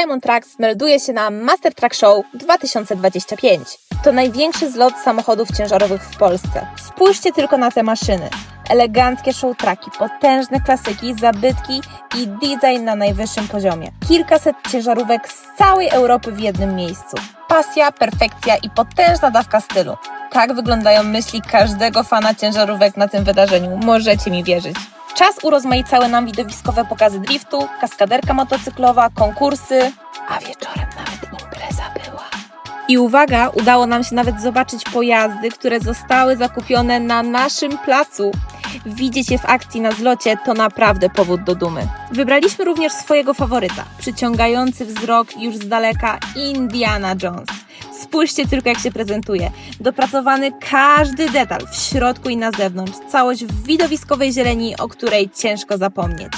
Simon Trucks melduje się na Master Truck Show 2025. To największy zlot samochodów ciężarowych w Polsce. Spójrzcie tylko na te maszyny. Eleganckie show trucki, potężne klasyki, zabytki i design na najwyższym poziomie. Kilkaset ciężarówek z całej Europy w jednym miejscu. Pasja, perfekcja i potężna dawka stylu. Tak wyglądają myśli każdego fana ciężarówek na tym wydarzeniu, możecie mi wierzyć. Czas urozmaicały nam widowiskowe pokazy driftu, kaskaderka motocyklowa, konkursy, a wieczorem nawet impreza była. I uwaga, udało nam się nawet zobaczyć pojazdy, które zostały zakupione na naszym placu. Widzieć je w akcji na zlocie to naprawdę powód do dumy. Wybraliśmy również swojego faworyta, przyciągający wzrok już z daleka Indiana Jones. Spójrzcie tylko, jak się prezentuje. Dopracowany każdy detal w środku i na zewnątrz. Całość w widowiskowej zieleni, o której ciężko zapomnieć.